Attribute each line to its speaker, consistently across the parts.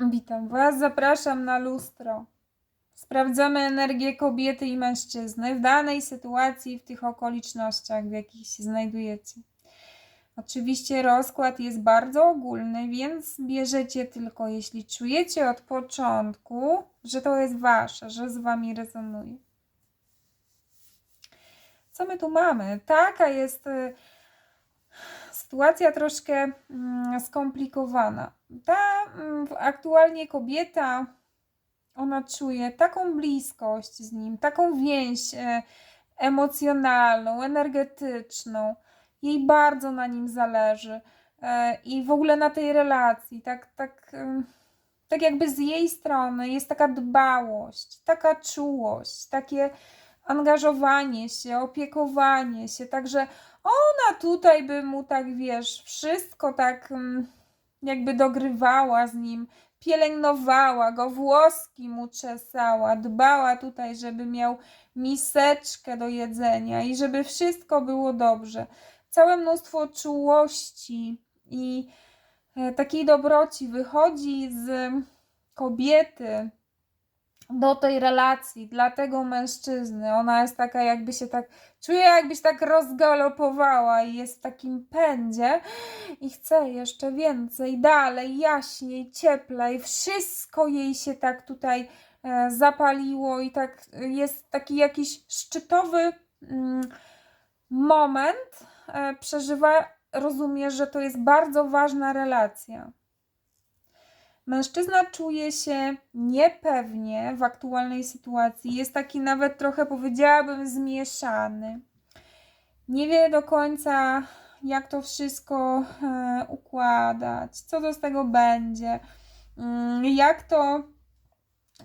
Speaker 1: Witam Was, zapraszam na lustro. Sprawdzamy energię kobiety i mężczyzny w danej sytuacji, w tych okolicznościach, w jakich się znajdujecie. Oczywiście rozkład jest bardzo ogólny, więc bierzecie tylko jeśli czujecie od początku, że to jest Wasze, że z Wami rezonuje. Co my tu mamy? Taka jest y, sytuacja troszkę mm, skomplikowana. Ta mm, aktualnie kobieta, ona czuje taką bliskość z nim, taką więź e, emocjonalną, energetyczną. Jej bardzo na nim zależy e, i w ogóle na tej relacji. Tak, tak, ym, tak jakby z jej strony jest taka dbałość, taka czułość, takie angażowanie się, opiekowanie się. Także ona tutaj by mu tak, wiesz, wszystko tak mm, jakby dogrywała z nim, pielęgnowała go, włoski mu czesała, dbała tutaj, żeby miał miseczkę do jedzenia i żeby wszystko było dobrze. Całe mnóstwo czułości i e, takiej dobroci wychodzi z kobiety do tej relacji, dla tego mężczyzny. Ona jest taka, jakby się tak, czuje, jakby się tak rozgalopowała i jest w takim pędzie i chce jeszcze więcej, dalej, jaśniej, cieplej. Wszystko jej się tak tutaj e, zapaliło i tak jest taki jakiś szczytowy mm, moment. E, przeżywa, rozumie, że to jest bardzo ważna relacja. Mężczyzna czuje się niepewnie w aktualnej sytuacji. Jest taki nawet trochę, powiedziałabym, zmieszany. Nie wie do końca, jak to wszystko e, układać, co to z tego będzie, mm, jak to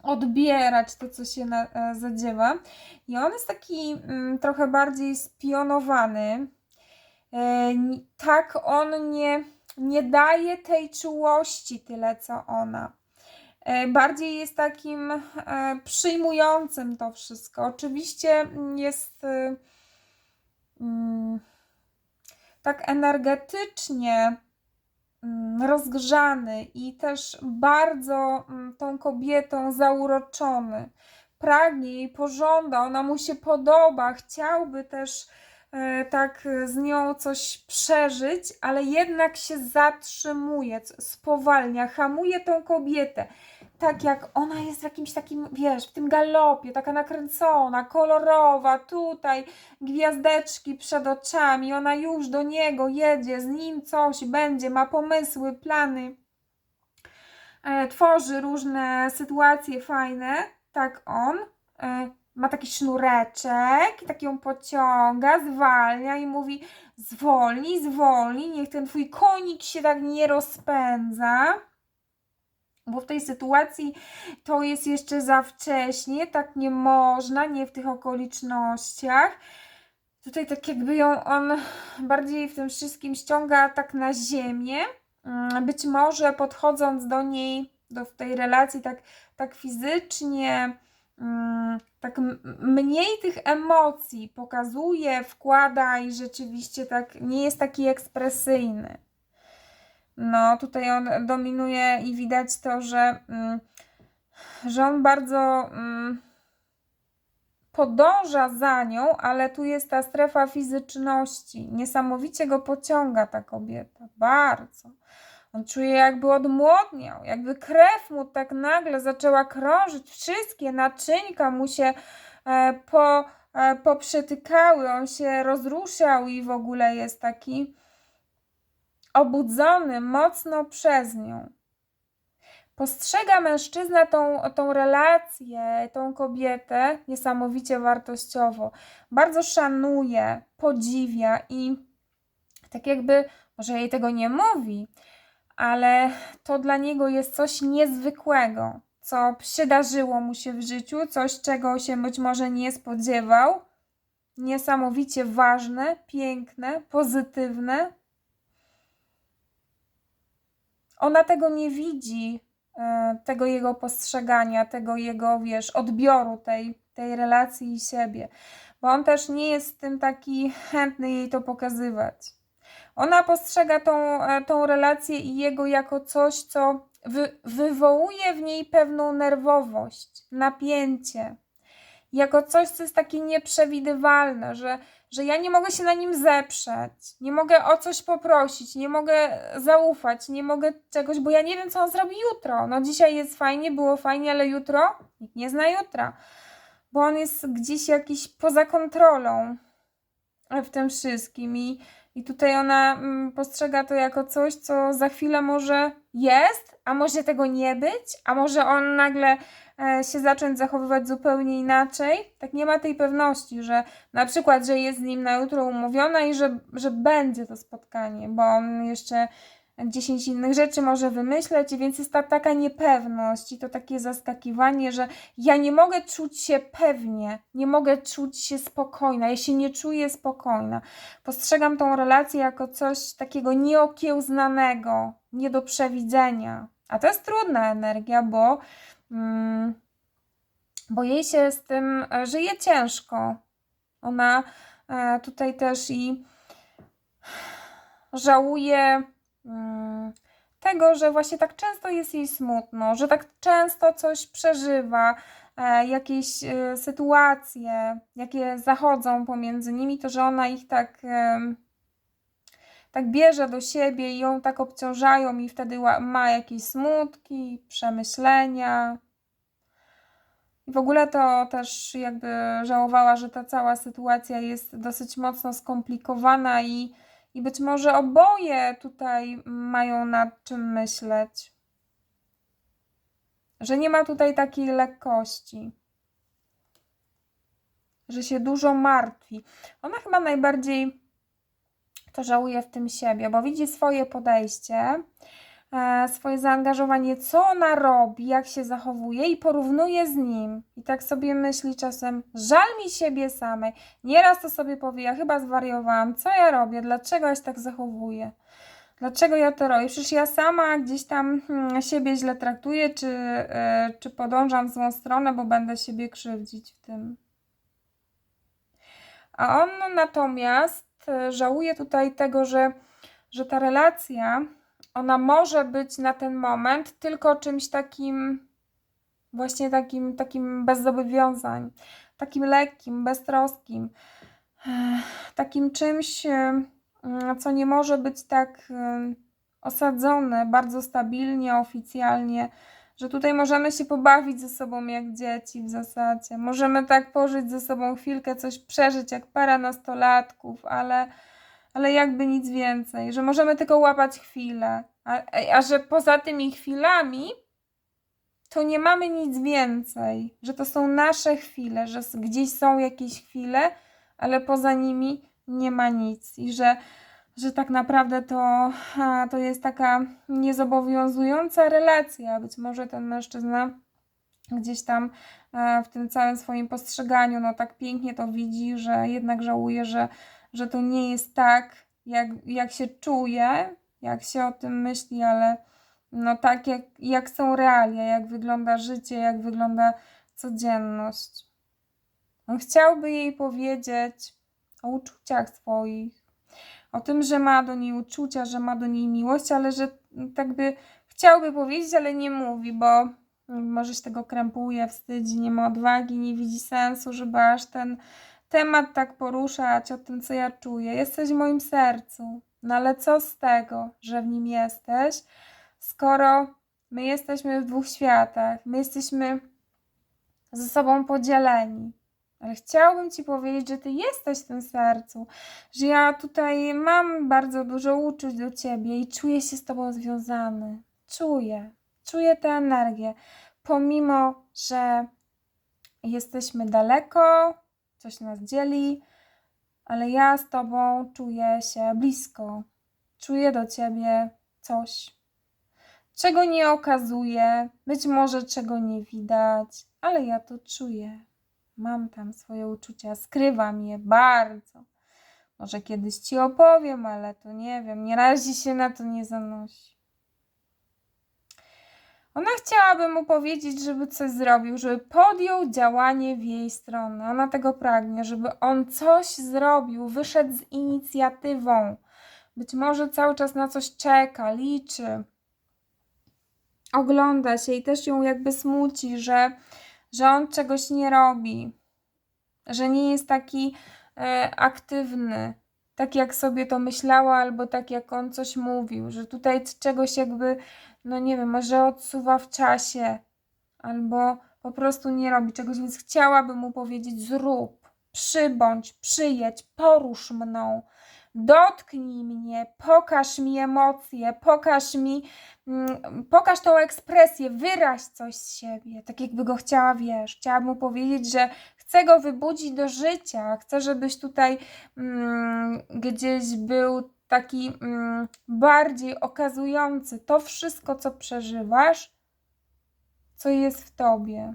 Speaker 1: odbierać, to co się na, e, zadziewa. I on jest taki mm, trochę bardziej spionowany. E, tak on nie nie daje tej czułości tyle co ona. E, Bardziej jest takim e, przyjmującym to wszystko. Oczywiście jest e, mm, tak energetycznie mm, rozgrzany i też bardzo mm, tą kobietą zauroczony. Pragnie jej, pożąda, ona mu się podoba, chciałby też tak e, z nią coś przeżyć, ale jednak się zatrzymuje, spowalnia, hamuje tą kobietę. Tak jak ona jest w jakimś takim, wiesz, w tym galopie, taka nakręcona, kolorowa, tutaj gwiazdeczki przed oczami, ona już do niego jedzie, z nim coś będzie, ma pomysły, plany, e, tworzy różne sytuacje fajne, tak on. Ma taki sznureczek i tak ją pociąga, zwalnia i mówi zwolnij, zwolnij, niech ten twój konik się tak nie rozpędza. Bo w tej sytuacji to jest jeszcze za wcześnie, tak nie można, nie w tych okolicznościach. Tutaj tak jakby ją on bardziej w tym wszystkim ściąga tak na ziemię. Mm, Być może podchodząc do niej, do tej relacji tak, tak fizycznie, tak m- mniej tych emocji pokazuje, wkłada i rzeczywiście tak nie jest taki ekspresyjny. No, tutaj on dominuje i widać to, że, mm, że on bardzo mm, podąża za nią, ale tu jest ta strefa fizyczności. Niesamowicie go pociąga ta kobieta. Bardzo. On czuje, jakby odmłodniał, jakby krew mu tak nagle zaczęła krążyć. Wszystkie naczyńka mu się e, po, e, poprzetykały. On się rozruszał i w ogóle jest taki obudzony mocno przez nią. Postrzega mężczyzna tą, tą relację, tą kobietę niesamowicie wartościowo. Bardzo szanuje, podziwia i tak jakby, może jej tego nie mówi, ale to dla niego jest coś niezwykłego, co przydarzyło mu się w życiu, coś, czego się być może nie spodziewał. Niesamowicie ważne, piękne, pozytywne, ona tego nie widzi, e, tego jego postrzegania, tego jego, wiesz, odbioru tej, tej relacji i siebie, bo on też nie jest tym taki chętny jej to pokazywać. Ona postrzega tą, e, tą relację i jego jako coś, co wy, wywołuje w niej pewną nerwowość, napięcie, jako coś, co jest takie nieprzewidywalne, że, że ja nie mogę się na nim zeprzeć, nie mogę o coś poprosić, nie mogę zaufać, nie mogę czegoś, bo ja nie wiem, co on zrobi jutro. No dzisiaj jest fajnie, było fajnie, ale jutro? Nikt nie zna jutra, bo on jest gdzieś jakiś poza kontrolą w tym wszystkim i, i tutaj ona mm, postrzega to jako coś, co za chwilę może jest, a może tego nie być, a może on nagle e, się zacząć zachowywać zupełnie inaczej. Tak nie ma tej pewności, że na przykład, że jest z nim na jutro umówiona i że, że będzie to spotkanie, bo on jeszcze 10 innych rzeczy może wymyśleć, więc jest ta taka niepewność i to takie zaskakiwanie, że ja nie mogę czuć się pewnie, nie mogę czuć się spokojna, ja się nie czuję spokojna. Postrzegam tą relację jako coś takiego nieokiełznanego, nie do przewidzenia. A to jest trudna energia, bo, mm, bo jej się z tym e, żyje ciężko. Ona e, tutaj też i żałuje tego, że właśnie tak często jest jej smutno, że tak często coś przeżywa, e, jakieś e, sytuacje, jakie zachodzą pomiędzy nimi, to że ona ich tak, tak bierze do siebie i ją tak obciążają i wtedy ma jakieś smutki, przemyślenia. I w ogóle to też jakby żałowała, że ta cała sytuacja jest dosyć mocno skomplikowana i, i być może oboje tutaj mają nad czym myśleć. Że nie ma tutaj takiej lekkości. Że się dużo martwi. Ona chyba najbardziej to żałuje w tym siebie, bo widzi swoje podejście, swoje zaangażowanie, co ona robi, jak się zachowuje i porównuje z nim. I tak sobie myśli czasem, żal mi siebie samej. Nieraz to sobie powie, ja chyba zwariowałam, co ja robię, dlaczego ja się tak zachowuję. Dlaczego ja to robię? Przecież ja sama gdzieś tam hmm, siebie źle traktuję, czy, e, czy podążam w złą stronę, bo będę siebie krzywdzić w tym. A on natomiast e, żałuje tutaj tego, że, że ta relacja, ona może być na ten moment tylko czymś takim, właśnie takim, takim bez zobowiązań, takim lekkim, beztroskim, Ech, takim czymś, e, mm, co nie może być tak e, osadzone bardzo stabilnie, oficjalnie, że tutaj możemy się pobawić ze sobą jak dzieci w zasadzie. Możemy tak pożyć ze sobą chwilkę, coś przeżyć jak para nastolatków, ale, ale jakby nic więcej, że możemy tylko łapać chwilę, a, a że poza tymi chwilami to nie mamy nic więcej, że to są nasze chwile, że gdzieś są jakieś chwile, ale poza nimi nie ma nic i że, że tak naprawdę to, to jest taka niezobowiązująca relacja. Być może ten mężczyzna gdzieś tam e, w tym całym swoim postrzeganiu, no tak pięknie to widzi, że jednak żałuje, że, że to nie jest tak, jak, jak się czuje, jak się o tym myśli, ale no tak jak, jak są realia, jak wygląda życie, jak wygląda codzienność. On chciałby jej powiedzieć o uczuciach swoich, o tym, że ma do niej uczucia, że ma do niej miłość, ale że tak by chciałby powiedzieć, ale nie mówi, bo może się tego krępuje, wstydzi, nie ma odwagi, nie widzi sensu, żeby aż ten temat tak poruszać o tym, co ja czuję. Jesteś w moim sercu. No ale co z tego, że w nim jesteś, skoro my jesteśmy w dwóch światach, my jesteśmy ze sobą podzieleni. Ale chciałbym Ci powiedzieć, że Ty jesteś w tym sercu, że ja tutaj mam bardzo dużo uczuć do Ciebie i czuję się z Tobą związany. Czuję, czuję tę energię, pomimo, że jesteśmy daleko, coś nas dzieli, ale ja z Tobą czuję się blisko. Czuję do Ciebie coś, czego nie okazuję, być może czego nie widać, ale ja to czuję. Mam tam swoje uczucia, skrywam je bardzo. Może kiedyś ci opowiem, ale to nie wiem, nie razi się na to nie zanosi. Ona chciałaby mu powiedzieć, żeby coś zrobił, żeby podjął działanie w jej stronę. Ona tego pragnie, żeby on coś zrobił, wyszedł z inicjatywą. Być może cały czas na coś czeka, liczy. ogląda się i też ją jakby smuci, że, że on czegoś nie robi, że nie jest taki e, aktywny, tak jak sobie to myślała, albo tak jak on coś mówił, że tutaj czegoś jakby, no nie wiem, może odsuwa w czasie, albo po prostu nie robi czegoś, więc chciałabym mu powiedzieć: zrób, przybądź, przyjedź, porusz mną, dotknij mnie, pokaż mi emocje, pokaż mi, mm, pokaż tą ekspresję, wyraź coś z siebie, tak jakby go chciała, wiesz, chciałabym mu powiedzieć, że chcę go wybudzić do życia, chcę, żebyś tutaj mm, gdzieś był taki mm, bardziej okazujący to wszystko, co przeżywasz, co jest w tobie.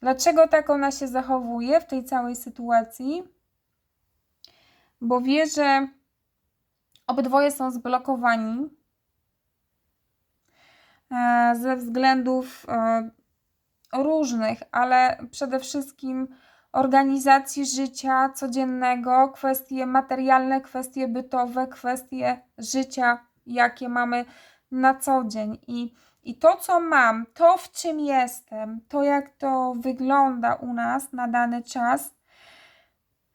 Speaker 1: Dlaczego tak ona się zachowuje w tej całej sytuacji? Bo wie, że obydwoje są zblokowani e, ze względów e, różnych, ale przede wszystkim organizacji życia codziennego, kwestie materialne, kwestie bytowe, kwestie życia, jakie mamy na co dzień. I, I to, co mam, to, w czym jestem, to, jak to wygląda u nas na dany czas,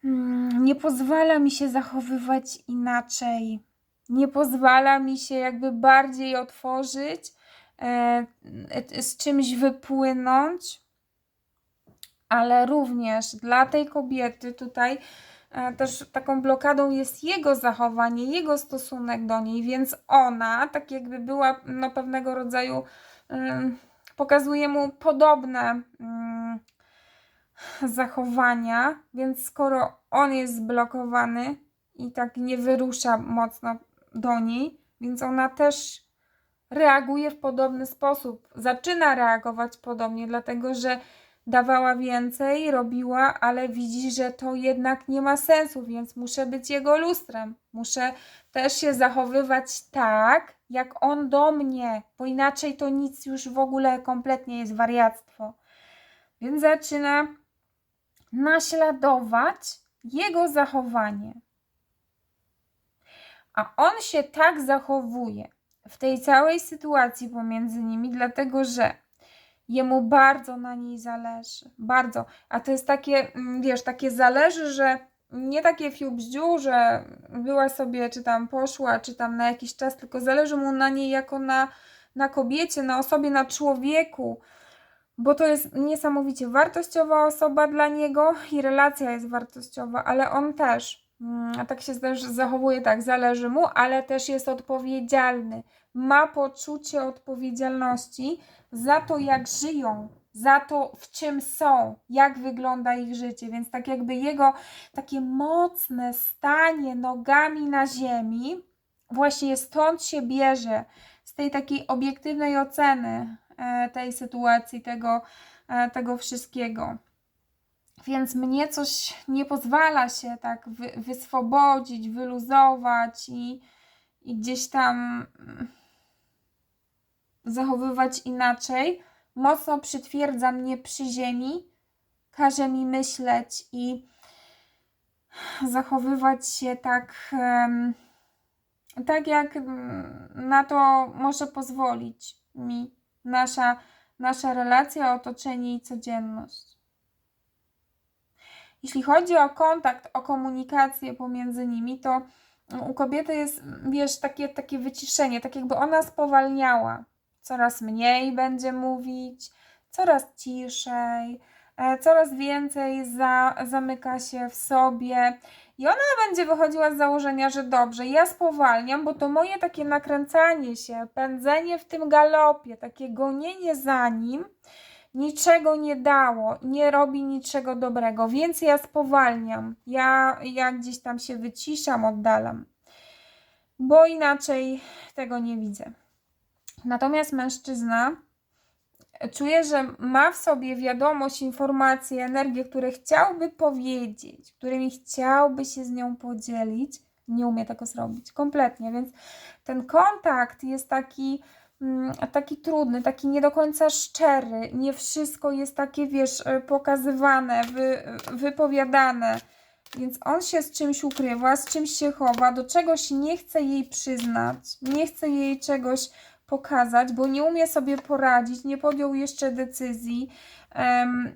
Speaker 1: mm, nie pozwala mi się zachowywać inaczej. Nie pozwala mi się jakby bardziej otworzyć, z czymś wypłynąć, ale również dla tej kobiety tutaj e, też taką blokadą jest jego zachowanie, jego stosunek do niej, więc ona tak jakby była no, pewnego rodzaju, ym, pokazuje mu podobne ym, zachowania, więc skoro on jest zblokowany i tak nie wyrusza mocno do niej, więc ona też reaguje w podobny sposób, zaczyna reagować podobnie, dlatego że dawała więcej, robiła, ale widzi, że to jednak nie ma sensu, więc muszę być jego lustrem. Muszę też się zachowywać tak, jak on do mnie, bo inaczej to nic już w ogóle kompletnie jest wariactwo. Więc zaczyna naśladować jego zachowanie. A on się tak zachowuje w tej całej sytuacji pomiędzy nimi, dlatego że jemu bardzo na niej zależy. Bardzo. A to jest takie, mm, wiesz, takie zależy, że nie takie fiubździu, że była sobie, czy tam poszła, czy tam na jakiś czas, tylko zależy mu na niej jako na, na kobiecie, na osobie, na człowieku, bo to jest niesamowicie wartościowa osoba dla niego i relacja jest wartościowa, ale on też. Mm, A tak się zachowuje, tak, zależy mu, ale też jest odpowiedzialny. Ma poczucie odpowiedzialności za to, jak żyją, za to, w czym są, jak wygląda ich życie. Więc tak jakby jego takie mocne stanie nogami na ziemi, właśnie stąd się bierze, z tej takiej obiektywnej oceny e, tej sytuacji, tego, e, tego wszystkiego. Więc mnie coś nie pozwala się tak wy, wyswobodzić, wyluzować i, i gdzieś tam mm, zachowywać inaczej. Mocno przytwierdza mnie przy ziemi, każe mi myśleć i zachowywać się tak, tak jak mm, na to może pozwolić mi nasza, nasza relacja, otoczenie i codzienność. Jeśli chodzi o kontakt, o komunikację pomiędzy nimi, to u kobiety jest, wiesz, takie, takie wyciszenie, tak jakby ona spowalniała. Coraz mniej będzie mówić, coraz ciszej, e, coraz więcej za, zamyka się w sobie. I ona będzie wychodziła z założenia, że dobrze, ja spowalniam, bo to moje takie nakręcanie się, pędzenie w tym galopie, takie gonienie za nim, niczego nie dało, nie robi niczego dobrego, więc ja spowalniam. Ja, ja gdzieś tam się wyciszam, oddalam, bo inaczej tego nie widzę. Natomiast mężczyzna czuje, że ma w sobie wiadomość, informacje, energię, które chciałby powiedzieć, którymi chciałby się z nią podzielić, nie umie tego zrobić kompletnie, więc ten kontakt jest taki taki trudny, taki nie do końca szczery, nie wszystko jest takie, wiesz, pokazywane, wy, wypowiadane. Więc on się z czymś ukrywa, z czymś się chowa, do czegoś nie chce jej przyznać, nie chce jej czegoś pokazać, bo nie umie sobie poradzić, nie podjął jeszcze decyzji,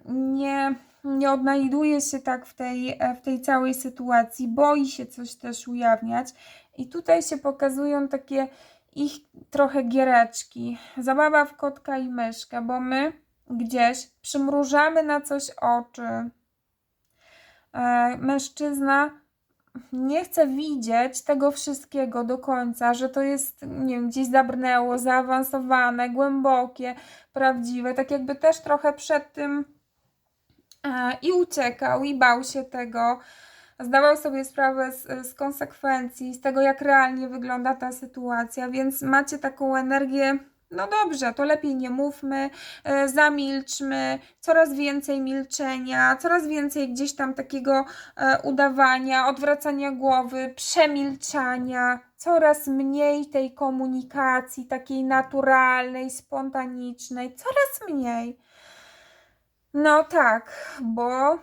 Speaker 1: nie, nie odnajduje się tak w tej, e, w tej całej sytuacji, boi się coś też ujawniać. I tutaj się pokazują takie ich trochę giereczki. Zabawa w kotka i myszkę, bo my gdzieś przymrużamy na coś oczy. E, mężczyzna nie chce widzieć tego wszystkiego do końca, że to jest, nie wiem, gdzieś zabrnęło, zaawansowane, głębokie, prawdziwe, tak jakby też trochę przed tym e, i uciekał, i bał się tego, zdawał sobie sprawę z, z konsekwencji, z tego, jak realnie wygląda ta sytuacja, więc macie taką energię. No dobrze, to lepiej nie mówmy, e, zamilczmy, coraz więcej milczenia, coraz więcej gdzieś tam takiego e, udawania, odwracania głowy, przemilczania, coraz mniej tej komunikacji takiej naturalnej, spontanicznej, coraz mniej. No tak, bo,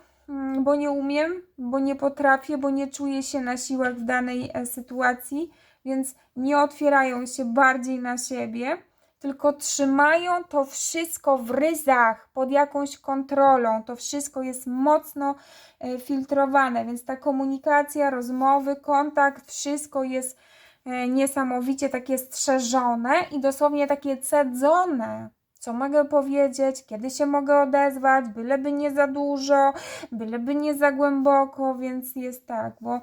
Speaker 1: bo nie umiem, bo nie potrafię, bo nie czuję się na siłach w danej e, sytuacji, więc nie otwierają się bardziej na siebie, tylko trzymają to wszystko w ryzach, pod jakąś kontrolą. To wszystko jest mocno e, filtrowane, więc ta komunikacja, rozmowy, kontakt, wszystko jest e, niesamowicie takie strzeżone i dosłownie takie cedzone co mogę powiedzieć, kiedy się mogę odezwać, byleby nie za dużo, byleby nie za głęboko, więc jest tak, bo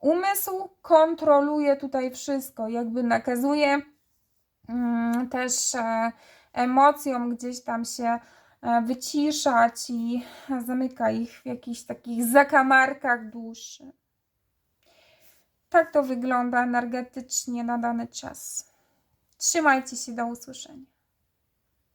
Speaker 1: umysł kontroluje tutaj wszystko, jakby nakazuje mm, też e, emocjom gdzieś tam się e, wyciszać i zamyka ich w jakichś takich zakamarkach duszy. Tak to wygląda energetycznie na dany czas. Trzymajcie się, do usłyszenia.